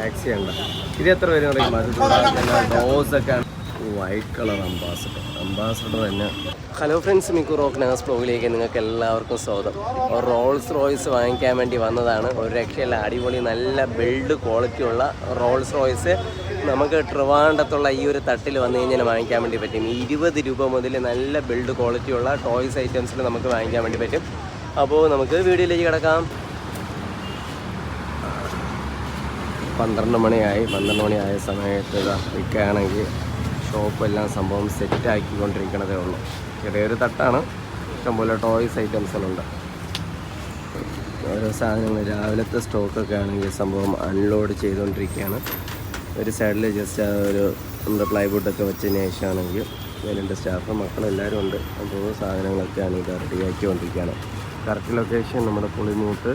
Maxi ഉണ്ട് ഇത് എത്ര പേര് പറയും? ഡോസ് ഒക്കെ വൈറ്റ് കളർ അംബാസഡർ അംബാസഡർ തന്നെ. ഹലോ ഫ്രണ്ട്സ് മിക്കു റോക്ക് നാസ് ബ്ലോഗിലേക്ക് നിങ്ങൾക്ക് എല്ലാവർക്കും സ്വാഗതം. ഇപ്പോൾ റോൾസ് റോയ്സ് വാങ്ങിക്കാൻ വേണ്ടി വന്നതാണ്. ഒരു രക്ഷയില്ല അടിപൊളി നല്ല ബിൽഡ് ക്വാളിറ്റി ഉള്ള റോൾസ് റോയ്സ് നമുക്ക് ട്രിവാണ്ടത്തുള്ള ഈ ഒരു തട്ടിൽ വന്നു കഴിഞ്ഞാൽ വാങ്ങിക്കാൻ വേണ്ടി പറ്റും. ഇരുപത് രൂപ മുതൽ നല്ല ബിൽഡ് ക്വാളിറ്റി ഉള്ള ടോയ്സ് ഐറ്റംസിൽ നമുക്ക് വാങ്ങിക്കാൻ വേണ്ടി പറ്റും. അപ്പോൾ നമുക്ക് വീഡിയോയിലേക്ക് കിടക്കാം. പന്ത്രണ്ട് മണിയായി. പന്ത്രണ്ട് മണിയായ സമയത്ത് ഇതാ വിൽക്കുകയാണെങ്കിൽ ഷോപ്പെല്ലാം സംഭവം സെറ്റാക്കിക്കൊണ്ടിരിക്കണതേ ഉള്ളൂ. ചെറിയൊരു തട്ടാണ്. ഇഷ്ടംപോലെ ടോയ്സ് ഐറ്റംസിലുണ്ട് ഓരോ സാധനങ്ങൾ രാവിലത്തെ സ്റ്റോക്കൊക്കെ ആണെങ്കിൽ സംഭവം അൺലോഡ് ചെയ്തുകൊണ്ടിരിക്കുകയാണ്. ഒരു സൈഡിൽ ജസ്റ്റ് ആ ഒരു നമ്മുടെ പ്ലൈവുഡൊക്കെ വെച്ചതിന് ശേഷമാണെങ്കിൽ ഇതിന്റെ സ്റ്റാഫ് മക്കളെല്ലാവരും ഉണ്ട്. അപ്പോൾ സാധനങ്ങളൊക്കെയാണ് ഇത് റെഡിയാക്കിക്കൊണ്ടിരിക്കുകയാണ്. കറക്റ്റ് ലൊക്കേഷൻ നമ്മുടെ പുളിമൂട്ട്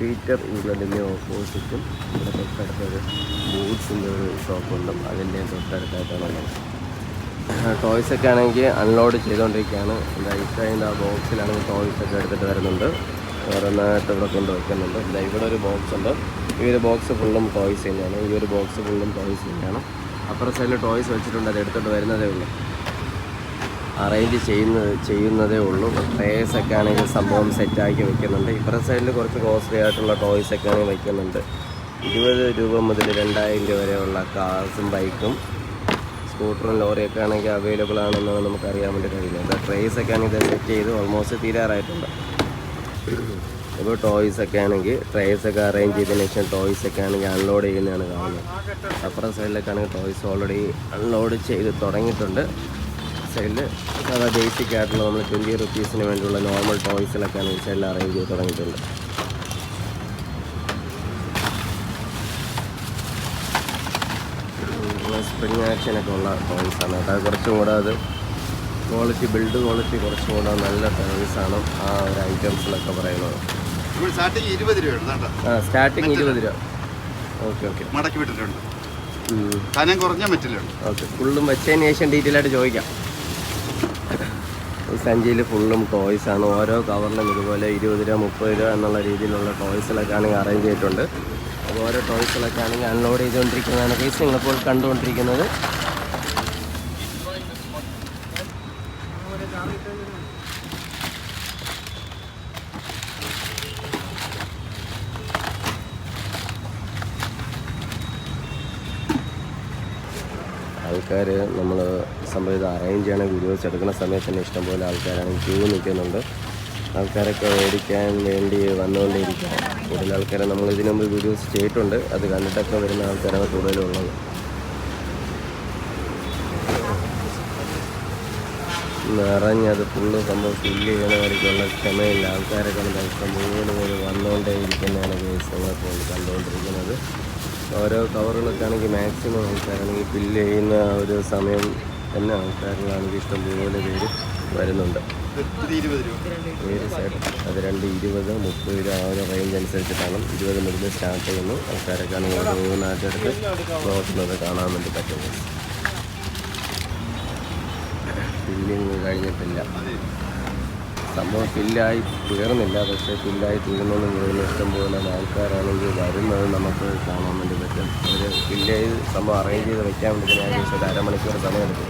പീറ്റർ ഇംഗ്ലണ്ടിന്റെ ഓപ്പോസിറ്റും ഇവിടെ തൊട്ടടുത്തൊരു ബൂട്ട്സിന്റെ ഒരു ഷോപ്പുണ്ട് അതിന്റെ തൊട്ടടുത്തായിട്ടാണ് ഉള്ളത്. ടോയ്സ് ഒക്കെ ആണെങ്കിൽ അൺലോഡ് ചെയ്തുകൊണ്ടിരിക്കുകയാണ്. എന്താ ഇക്കഴിഞ്ഞ ആ ബോക്സിലാണെങ്കിൽ ടോയ്സ് ഒക്കെ എടുത്തിട്ട് വരുന്നുണ്ട് ഓരോന്നായിട്ട് ഇവിടെ കൊണ്ട് വയ്ക്കുന്നുണ്ട് ഇവിടെ ഒരു ബോക്സ് ഉണ്ട്. ഈ ഒരു ബോക്സ് ഫുള്ളും ടോയ്സ് തന്നെയാണ്. ഈ ഒരു ബോക്സ് ഫുള്ളും ടോയ്സ് തന്നെയാണ്. അപ്പുറം സൈഡിൽ ടോയ്സ് വെച്ചിട്ടുണ്ട്. അത് എടുത്തിട്ട് വരുന്നതേ ഉള്ളൂ. അറേഞ്ച് ചെയ്യുന്ന ചെയ്യുന്നതേ ഉള്ളൂ. ട്രേസ് ഒക്കെ ആണെങ്കിൽ സംഭവം സെറ്റാക്കി വെക്കുന്നുണ്ട്. ഇപ്പുറ സൈഡിൽ കുറച്ച് കോസ്റ്റ്ലി ആയിട്ടുള്ള ടോയ്സ് ഒക്കെ ആണെങ്കിൽ വയ്ക്കുന്നുണ്ട് ഇരുപത് രൂപ മുതൽ രണ്ടായിരം രൂപ വരെയുള്ള കാർസും ബൈക്കും സ്കൂട്ടറും ലോറിയൊക്കെ ആണെങ്കിൽ അവൈലബിൾ ആണെന്നാണ് നമുക്ക് അറിയാൻ വേണ്ടി കഴിയുന്നത്. ട്രേസ് ഒക്കെ ആണെങ്കിൽ സെറ്റ് ചെയ്ത് ഓൾമോസ്റ്റ് തീരാറായിട്ടുണ്ട്. ഇപ്പോൾ ടോയ്സ് ഒക്കെ ആണെങ്കിൽ ട്രേസ് ഒക്കെ അറേഞ്ച് ചെയ്തതിന് ശേഷം ടോയ്സ് ഒക്കെ ആണെങ്കിൽ അൺലോഡ് ചെയ്യുന്നതാണ് കാണുന്നത്. അപ്പുറം സൈഡിലൊക്കെ ആണെങ്കിൽ ടോയ്സ് ഓൾറെഡി അൺലോഡ് ചെയ്ത് തുടങ്ങിയിട്ടുണ്ട്. സൈഡിൽ സാധാ ബേസിക് ആയിട്ടുള്ള നമ്മൾ ട്വന്റി റുപ്പീസിന് വേണ്ടിയുള്ള നോർമൽ ടോയ്സിലൊക്കെയാണ് ഈ സൈഡിൽ അറേഞ്ച് ചെയ്ത് തുടങ്ങിയിട്ടുണ്ട്. സ്പ്രിങ് ആക്ഷനൊക്കെ ഉള്ള ടോയ്സാണ് കേട്ടോ അത് കുറച്ചും കൂടെ അത് ക്വാളിറ്റി ബിൽഡ് ക്വാളിറ്റി കുറച്ചും കൂടെ നല്ല ടോയ്സാണ് ആ ഒരു ഐറ്റംസിലൊക്കെ പറയുന്നത്. സ്റ്റാർട്ടിങ് ഇരുപത് ആ സ്റ്റാർട്ടിങ് ഇരുപത് രൂപ. Okay okay. മടക്കി വിട്ടിട്ടുണ്ട്. കനം കുറഞ്ഞ മെറ്റലുണ്ട്. ഓക്കെ ഫുള്ളും വെച്ചതിന് ശേഷം ഡീറ്റെയിൽ ആയിട്ട് ചോദിക്കാം. സഞ്ചിയിൽ ഫുള്ളും ടോയ്സ് ആണ്. ഓരോ കവറിലും ഇതുപോലെ ഇരുപത് രൂപ മുപ്പത് രൂപ എന്നുള്ള രീതിയിലുള്ള ടോയ്സിലൊക്കെ ആണെങ്കിൽ അറേഞ്ച് ചെയ്തിട്ടുണ്ട്. അപ്പോൾ ഓരോ ടോയ്സിലൊക്കെ ആണെങ്കിൽ അൺലോഡ് ചെയ്തുകൊണ്ടിരിക്കുന്നതാണ് കേസ് നിങ്ങളിപ്പോൾ കണ്ടുകൊണ്ടിരിക്കുന്നത്. ആൾക്കാർ നമ്മൾ സംഭവം അറേഞ്ച് ചെയ്യണ വീഡിയോസ് എടുക്കുന്ന സമയത്ത് തന്നെ ഇഷ്ടംപോലെ ആൾക്കാരാണ് ക്യൂ നിൽക്കുന്നുണ്ട്. ആൾക്കാരൊക്കെ മേടിക്കാൻ വേണ്ടി വന്നുകൊണ്ടിരിക്കുക കൂടുതൽ ആൾക്കാരെ നമ്മൾ ഇതിനു മുമ്പ് വീഡിയോസ് ചെയ്തിട്ടുണ്ട്. അത് കണ്ടിട്ടൊക്കെ വരുന്ന ആൾക്കാരാണ് കൂടുതലുള്ളത്. നിറഞ്ഞത് ഫുള്ള് സംഭവം ഫില്ല് ചെയ്യണവർക്കുള്ള ക്ഷമയില്ല. ആൾക്കാരൊക്കെ ഇഷ്ടം മുഴുവൻ പേര് വന്നുകൊണ്ടേ ഇരിക്കുന്നതാണ് നമ്മളിപ്പോൾ കണ്ടുകൊണ്ടിരിക്കുന്നത്. ഓരോ കവറുകളൊക്കെ ആണെങ്കിൽ മാക്സിമം ആൾക്കാരാണെങ്കിൽ ഫില്ല് ചെയ്യുന്ന ഒരു സമയം തന്നെ ആൾക്കാരിലാണെങ്കിൽ ഇഷ്ടംപോലെ പേര് വരുന്നുണ്ട്. അത് രണ്ട് ഇരുപത് മുപ്പത് രൂപ ആ ഒരു റേഞ്ച് അനുസരിച്ചിട്ടാണ്. ഇരുപത് മുതൽ സ്റ്റാർട്ട് ചെയ്യുന്നു. ആൾക്കാരൊക്കെ ആണെങ്കിൽ മൂന്നാറ്റടുത്ത് നോക്കുന്നത് കാണാൻ വേണ്ടി പറ്റുന്നത് ഫില്ലിങ് കഴിഞ്ഞിട്ടില്ല. സംഭവം ഫില്ലായി തീർന്നില്ല. പക്ഷേ ഫില്ലായി തീർന്നൊന്നും ഇഷ്ടം ഇഷ്ടംപോലെ ആൾക്കാരാണെങ്കിൽ വരുന്നത് നമുക്ക് കാണാൻ വേണ്ടി പറ്റും. ഒരു ഫില്ല് ചെയ്ത് സംഭവം അറേഞ്ച് ചെയ്ത് വെക്കാൻ വേണ്ടി തന്നെ ഏകദേശം ഒരു അരമണിക്കൂർ സമയമെടുക്കും.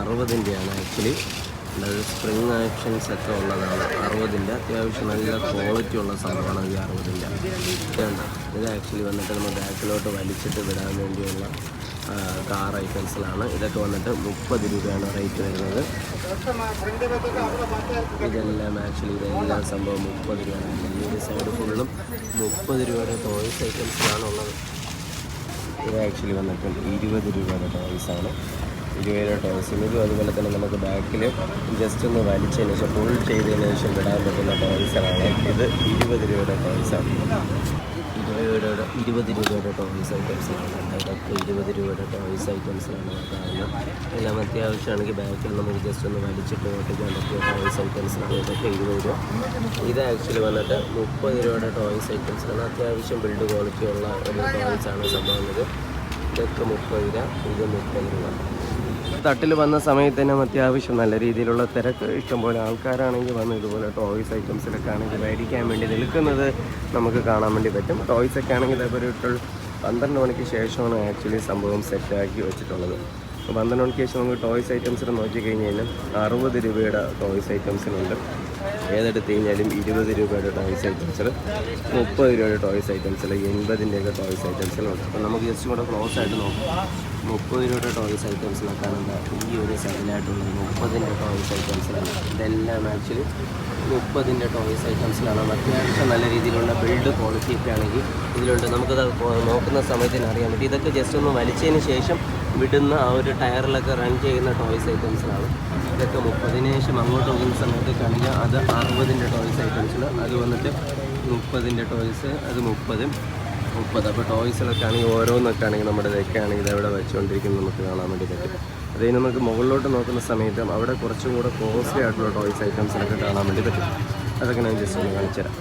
അറുപതിന്റെയാണ് ആക്ച്വലി അതായത് സ്പ്രിങ് ആക്ഷൻസ് ഒക്കെ ഉള്ളതാണ്. അറുപതിന്റെ അത്യാവശ്യം നല്ല ക്വാളിറ്റി ഉള്ള സംഭവമാണ് ഈ അറുപതിന്റെ. വേണ്ട ഇത് ആക്ച്വലി വന്നിട്ട് നമ്മൾ ബാക്കിലോട്ട് വലിച്ചിട്ട് വിടാൻ വേണ്ടിയുള്ള കാർ ഐറ്റംസിലാണ് ഇതൊക്കെ വന്നിട്ട് മുപ്പത് രൂപയാണ് റേറ്റ് വരുന്നത്. ഇതെല്ലാം ആക്ച്വലി ഇതെല്ലാം സംഭവം മുപ്പത് രൂപയാണ്. ഈ ഒരു സൈഡ് ഫുള്ളും മുപ്പത് രൂപയുടെ ടോയ്സ് ഐറ്റംസിലാണ് ഉള്ളത് ഇത് ആക്ച്വലി വന്നിട്ട് ഇരുപത് രൂപയുടെ ടോയ്സാണ് ഇരുപത് ടോയ്സിനും ടോയ്സും അതുപോലെ തന്നെ നമുക്ക് ബാക്കിൽ ജസ്റ്റ് ഒന്ന് വലിച്ചതിന് ശേഷം ഫുൾ ചെയ്തതിന് ശേഷം വിടാൻ പറ്റുന്ന ടോയ്സാണ് ഇത് ഇരുപത് രൂപയുടെ ടോയ്സാണ് രൂപയുടെ ഇരുപത് രൂപയുടെ ടോയ്സ് ഐറ്റംസിലാണ് അതൊക്കെ ഇരുപത് രൂപയുടെ ടോയ്സ് ഐറ്റംസിലാണ് കാണുന്നത്. എല്ലാം അത്യാവശ്യമാണെങ്കിൽ ബാക്കിൽ നമുക്ക് ജസ്റ്റ് ഒന്ന് വലിച്ചിട്ട് ഓട്ടിക്കാൻ പറ്റിയ ടോയ്സ് ഐറ്റംസിലാണ് ഇതൊക്കെ ഇരുപത് രൂപ. ഇത് ആക്ച്വലി വന്നിട്ട് മുപ്പത് രൂപയുടെ ടോയ്സ് ഐറ്റംസിലാണ് അത്യാവശ്യം ബിൽഡ് ക്വാളിറ്റി ഉള്ള ഒരു ടോയ്സാണ് സംഭവം. ഇത് ഇതൊക്കെ മുപ്പത് രൂപ ഇത് മുപ്പത് രൂപ. തട്ടിൽ വന്ന സമയത്ത് തന്നെ അത്യാവശ്യം നല്ല രീതിയിലുള്ള തിരക്ക് ഇഷ്ടംപോലെ ആൾക്കാരാണെങ്കിൽ വന്ന് ഇതുപോലെ ടോയ്സ് ഐറ്റംസിലൊക്കെ ആണെങ്കിൽ മേടിക്കാൻ വേണ്ടി നിൽക്കുന്നത് നമുക്ക് കാണാൻ വേണ്ടി പറ്റും. ടോയ്സ് ഒക്കെ ആണെങ്കിൽ ഒരു പന്ത്രണ്ട് മണിക്ക് ശേഷമാണ് ആക്ച്വലി സംഭവം സെറ്റാക്കി വെച്ചിട്ടുള്ളത്. പന്ത്രണ്ട് മണിക്ക് ശേഷം നമുക്ക് ടോയ്സ് ഐറ്റംസിൽ നോക്കിക്കഴിഞ്ഞാൽ അറുപത് രൂപയുടെ ടോയ്സ് ഐറ്റംസിലുണ്ട് ഏതെടുത്ത് കഴിഞ്ഞാലും ഇരുപത് രൂപയുടെ ടോയ്സ് ഐറ്റംസിൽ മുപ്പത് രൂപയുടെ ടോയ്സ് ഐറ്റംസിൽ എൺപതിന്റെയൊക്കെ ടോയ്സ് ഐറ്റംസിലുണ്ട് അപ്പോൾ നമുക്ക് ജസ്റ്റ് കൂടെ ക്ലോസ് ആയിട്ട് നോക്കാം. മുപ്പത് രൂപയുടെ ടോയ്സ് ഐറ്റംസ് എന്താ ഈ ഒരു സൈഡിലായിട്ടുള്ള മുപ്പതിന്റെ ടോയ്സ് ഐറ്റംസിലാണ് ഇതെല്ലാം ആക്ച്വലി മുപ്പതിന്റെ ടോയ്സ് ഐറ്റംസിലാണ് അത്യാവശ്യം നല്ല രീതിയിലുള്ള ബിൽഡ് ക്വാളിറ്റി ഒക്കെ ആണെങ്കിൽ ഇതിലുണ്ട്. നമുക്കത് നോക്കുന്ന സമയത്തിന് അറിയാൻ പറ്റും. ഇതൊക്കെ ജസ്റ്റ് ഒന്ന് വലിച്ചതിന് ശേഷം വിടുന്ന ആ ഒരു ടയറിലൊക്കെ റൺ ചെയ്യുന്ന ടോയ്സ് ഐറ്റംസിലാണ് ഇതൊക്കെ മുപ്പതിന് ശേഷം അങ്ങോട്ട് പോകുന്ന സമയത്ത് കാണിക്കുക അത് അറുപതിന്റെ ടോയ്സ് ഐറ്റംസിൽ അത് വന്നിട്ട് മുപ്പതിന്റെ ടോയ്സ് അത് മുപ്പതും മുപ്പത് അപ്പോൾ ടോയ്സിലൊക്കെ ആണെങ്കിൽ ഓരോന്നൊക്കെ ആണെങ്കിൽ നമ്മുടെ ഇതൊക്കെ ആണെങ്കിൽ ഇതെവിടെ വെച്ചുകൊണ്ടിരിക്കുന്നത് നമുക്ക് കാണാൻ വേണ്ടി പറ്റും. അതേ നമുക്ക് മുകളിലോട്ട് നോക്കുന്ന സമയത്തും അവിടെ കുറച്ചും കൂടെ കോസ്റ്റ്ലി ആയിട്ടുള്ള ടോയ്സ് ഐറ്റംസിലൊക്കെ കാണാൻ വേണ്ടി പറ്റും. അതൊക്കെ ഞാൻ ജസ്റ്റ് ഒന്ന് കാണിച്ചു തരാം.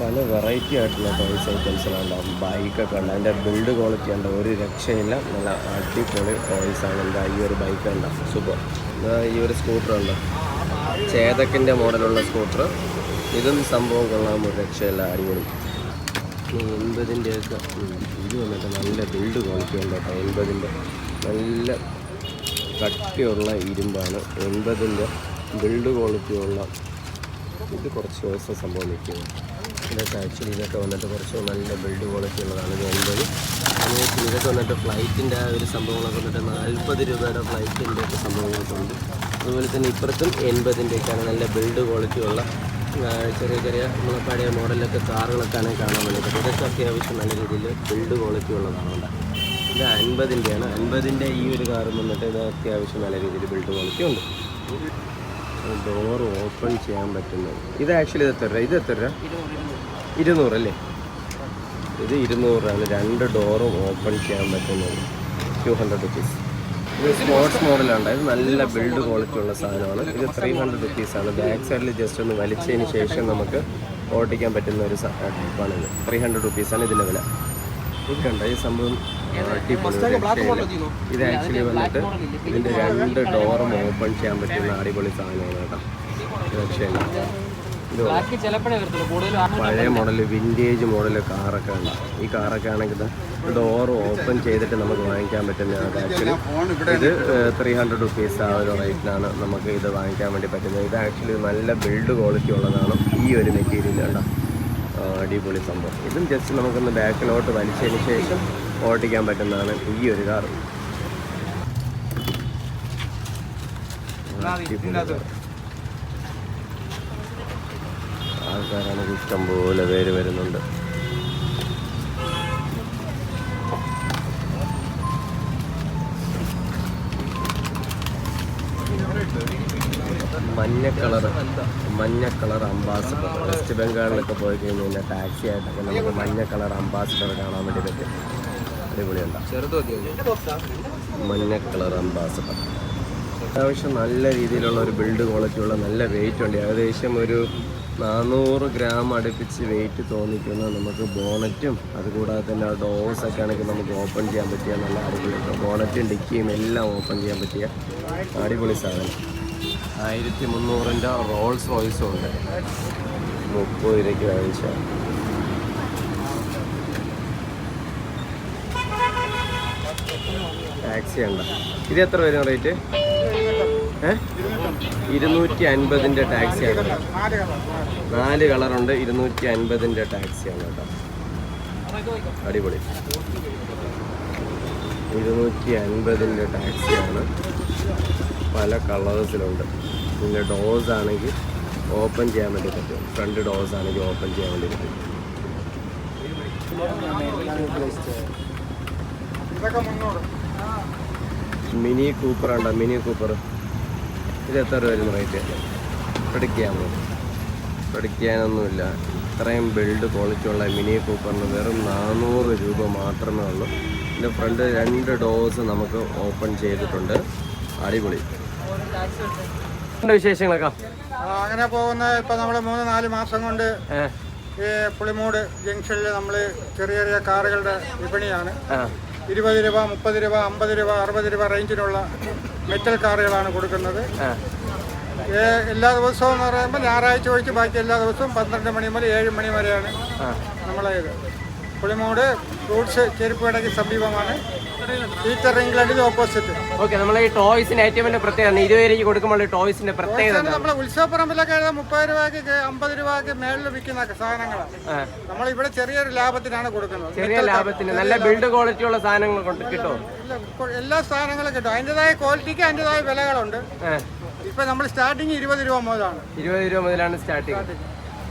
പല വെറൈറ്റി ആയിട്ടുള്ള ടോയ്സ് ഐറ്റംസിലുണ്ടാവും ബൈക്കൊക്കെ ഉണ്ട്. അതിന്റെ ബിൽഡ് ക്വാളിറ്റി ഉണ്ട്. ഒരു രക്ഷയില്ല. നല്ല അടിപൊളി ടോയ്സ് ആണ്. എന്താ ഈ ഒരു ബൈക്ക് ഉണ്ടാവും സൂപ്പർ. ഈ ഒരു സ്കൂട്ടർ ഉണ്ട് ചേതക്കിന്റെ മോഡലുള്ള സ്കൂട്ടർ. ഇതും സംഭവം കൊള്ളാൻ ഒരു രക്ഷയില്ല. അടിപൊളി. എൺപതിന്റെയൊക്കെ. ഇത് വന്നിട്ട് നല്ല ബിൽഡ് ക്വാളിറ്റി ഉണ്ട് കേട്ടോ എൺപതിന്റെ. നല്ല കട്ടിയുള്ള ഇരുമ്പാണ്. എൺപതിന്റെ ബിൽഡ് ക്വാളിറ്റിയുള്ള ഇത് കുറച്ച് ദിവസം സംഭവം നിൽക്കുന്നു. ഇതൊക്കെ ആക്ച്വലി ഇതൊക്കെ വന്നിട്ട് കുറച്ച് നല്ല ബിൽഡ് ക്വാളിറ്റി ഉള്ളതാണ് ഇത് എൺപത്. ഇതൊക്കെ വന്നിട്ട് ഫ്ലൈറ്റിന്റെ ആ ഒരു സംഭവങ്ങളൊക്കെ വന്നിട്ട് നാൽപ്പത് രൂപയുടെ ഫ്ലൈറ്റിന്റെ ഒക്കെ സംഭവങ്ങളൊക്കെ ഉണ്ട്. അതുപോലെ തന്നെ ഇപ്പുറത്തും എൺപതിന്റെയൊക്കെയാണ് നല്ല ബിൽഡ് ക്വാളിറ്റി ഉള്ള ചെറിയ ചെറിയ നമ്മളെ പഴയ മോഡലൊക്കെ ആണെങ്കിൽ കാണാൻ വേണ്ടി പറ്റും ഇതൊക്കെ അത്യാവശ്യം നല്ല രീതിയിൽ ബിൽഡ് ക്വാളിറ്റി ഉള്ളതാണ് ഉണ്ടാകും ഇത് അൻപതിന്റെയാണ്. അൻപതിന്റെ ഈ ഒരു കാറ് വന്നിട്ട് ഇത് അത്യാവശ്യം നല്ല രീതിയിൽ ബിൽഡ് ക്വാളിറ്റി ഉണ്ട്. ഡോർ ഓപ്പൺ ചെയ്യാൻ പറ്റുന്നത്. ഇത് ആക്ച്വലി ഇത് എത്ര ഇത് എത്ര ഇരുന്നൂറ് അല്ലേ? ഇത് ഇരുന്നൂറാണ് രണ്ട് ഡോറും ഓപ്പൺ ചെയ്യാൻ പറ്റുന്നത്. ടു ഹൺഡ്രഡ് റുപ്പീസ് ഇത് സ്പോർട്സ് മോഡലാണ് ഇത് നല്ല ബിൽഡ് ക്വാളിറ്റി ഉള്ള സാധനമാണ്. ഇത് ത്രീ ഹൺഡ്രഡ് റുപ്പീസാണ് ബാക്ക് സൈഡിൽ ജസ്റ്റ് ഒന്ന് വലിച്ചതിന് ശേഷം നമുക്ക് ഓടിക്കാൻ പറ്റുന്ന ഒരു ടൈപ്പാണ് ഇത്. ത്രീ ഹൺഡ്രഡ് റുപ്പീസാണ് ഇതിന്റെ വില. ഇതുണ്ട് ഈ സംഭവം ഇത്? ആക്ച്വലി വന്നിട്ട് ഇതിന്റെ രണ്ട് ഡോറും ഓപ്പൺ ചെയ്യാൻ പറ്റുന്ന അടിപൊളി സാധനമാണ് കേട്ടോ. രക്ഷയില്ല പഴയ മോഡൽ വിന്റേജ് മോഡൽ കാറൊക്കെ ഉണ്ട്? ഈ കാറൊക്കെ ആണെങ്കിൽ ഡോർ ഓപ്പൺ ചെയ്തിട്ട് നമുക്ക് വാങ്ങിക്കാൻ പറ്റുന്നതാണ് ആക്ച്വലി ഇത് ത്രീ ഹൺഡ്രഡ് റുപ്പീസ് ആ ഒരു റേറ്റിലാണ് നമുക്ക് ഇത് വാങ്ങിക്കാൻ വേണ്ടി പറ്റുന്നത്. ഇത് ആക്ച്വലി നല്ല ബിൽഡ് ക്വാളിറ്റി ഉള്ളതാണ് ഈ ഒരു മെറ്റീരിയൽ കണ്ടോ? അടിപൊളി സംഭവം. ഇതും ജസ്റ്റ് നമുക്കൊന്ന് ബാക്കിലോട്ട് വലിച്ചതിന് ശേഷം ഓടിക്കാൻ പറ്റുന്നതാണ് ഈ ഒരു കാർ ആൾക്കാരാണെങ്കിൽ ഇഷ്ടം പോലെ പേര് വരുന്നുണ്ട്. മഞ്ഞ കളർ മഞ്ഞ കളർ അംബാസിഡർ. വെസ്റ്റ് ബംഗാളിലൊക്കെ പോയി കഴിഞ്ഞ് കഴിഞ്ഞാൽ ടാക്സി ആയിട്ടൊക്കെ നമുക്ക് മഞ്ഞ കളർ അംബാസിഡർ കാണാൻ വേണ്ടി പറ്റും. അടിപൊളിയുണ്ട്. മഞ്ഞ കളർ അംബാസിഡർ. അത്യാവശ്യം നല്ല രീതിയിലുള്ള ഒരു ബിൽഡ് ക്വാളിറ്റി ഉള്ള നല്ല വെയിറ്റ് ഉണ്ട്. ഏകദേശം ഒരു നാനൂറ് ഗ്രാം അടുപ്പിച്ച് വെയിറ്റ് തോന്നിക്കുന്ന നമുക്ക് ബോണറ്റും അതുകൂടാതെ തന്നെ ആ ഡോസൊക്കെ ആണെങ്കിൽ നമുക്ക് ഓപ്പൺ ചെയ്യാൻ പറ്റിയ നല്ല അടിപൊളി ബോണറ്റും ഡിക്കിയും എല്ലാം ഓപ്പൺ ചെയ്യാൻ പറ്റിയ അടിപൊളി സാധനം. ആയിരത്തി മുന്നൂറിന്റെ റോൾസ് റോയ്സും ഉണ്ട്. മുപ്പത് രൂപയ്ക്ക് വാങ്ങിച്ച. ടാക്സി ഉണ്ടോ ഇത് എത്ര വരും റേറ്റ് ഏ? ഇരുന്നൂറ്റി അൻപതിന്റെ ടാക്സിയാണ് നാല് കളറുണ്ട് ഇരുന്നൂറ്റി അൻപതിന്റെ ടാക്സിയാണ് കേട്ടോ. അടിപൊളി. ഇരുന്നൂറ്റി അൻപതിന്റെ ടാക്സിയാണ്. പല കളേഴ്സിലുണ്ട്. പിന്നെ ഡോസ് ആണെങ്കിൽ ഓപ്പൺ ചെയ്യാൻ വേണ്ടി പറ്റും. ഫ്രണ്ട് ഡോസ് ആണെങ്കിൽ ഓപ്പൺ ചെയ്യാൻ വേണ്ടി പറ്റും. മിനി കൂപ്പർ ഉണ്ടോ? Mini Cooper. ഇത് എത്ര രൂപ വരുന്നു റേറ്റ് പ്രൊഡിക്റ്റ് ചെയ്യാമോ പ്രൊഡിക്റ്റ് ചെയ്യാനൊന്നുമില്ല. ഇത്രയും ബിൽഡ് ക്വാളിറ്റി ഉള്ള മിനി കൂപ്പറിന് വെറും നാനൂറ് രൂപ മാത്രമേ ഉള്ളൂ. ഇതിന്റെ ഫ്രണ്ട് രണ്ട് ഡോസ് നമുക്ക് ഓപ്പൺ ചെയ്തിട്ടുണ്ട്. അടിപൊളി. വിശേഷങ്ങളൊക്കെ? അങ്ങനെ പോകുന്ന ഇപ്പൊ നമ്മൾ മൂന്ന് നാല് മാസം കൊണ്ട് ഈ പുളിമൂട് ജംഗ്ഷനിൽ നമ്മൾ ചെറിയ ചെറിയ കാറുകളുടെ വിപണിയാണ്. ഇരുപത് രൂപ മുപ്പത് രൂപ അമ്പത് രൂപ അറുപത് രൂപ റേഞ്ചിലുള്ള മെറ്റൽ കാറുകളാണ് കൊടുക്കുന്നത്. എല്ലാ ദിവസവും എന്ന് പറയുമ്പോൾ ഞായറാഴ്ച ഒഴിച്ച് ബാക്കി എല്ലാ ദിവസവും പന്ത്രണ്ട് മണി മുതൽ ഏഴ് മണി വരെയാണ് നമ്മളേത്. നമ്മളെ ഇത് പുളിമൂട് ഫ്രൂട്ട്സ് ചെരുപ്പ് കടയ്ക്ക് സമീപമാണ് ടീച്ചർ ഇംഗ്ലണ്ടിന് ഓപ്പോസിറ്റ് ഓക്കെ നമ്മൾ ഈ ടോയ്സിന് ഐറ്റമിന്റെ പ്രത്യേകത ഇരുപത് രൂപയ്ക്ക് കൊടുക്കുമ്പോൾ ടോയ്സിന്റെ പ്രത്യേകത? നമ്മളെ ഉത്സവപ്പറമ്പിലൊക്കെ മുപ്പത് രൂപയ്ക്ക് അമ്പത് രൂപയ്ക്ക് മേളിൽ വിൽക്കുന്ന സാധനങ്ങളാണ് നമ്മൾ ഇവിടെ ചെറിയൊരു ലാഭത്തിനാണ് കൊടുക്കുന്നത്. ചെറിയ ലാഭത്തിന് നല്ല ബിൽഡ് ക്വാളിറ്റി ഉള്ള സാധനങ്ങൾ കൊണ്ട് കിട്ടും എല്ലാ സാധനങ്ങളും കിട്ടും. അതിന്റെതായ ക്വാളിറ്റിക്ക് അതിന്റെതായ വിലകളുണ്ട്. ഇപ്പൊ നമ്മൾ സ്റ്റാർട്ടിങ് ഇരുപത് രൂപ മുതലാണ്. ഇരുപത് രൂപ മുതലാണ് സ്റ്റാർട്ടിങ്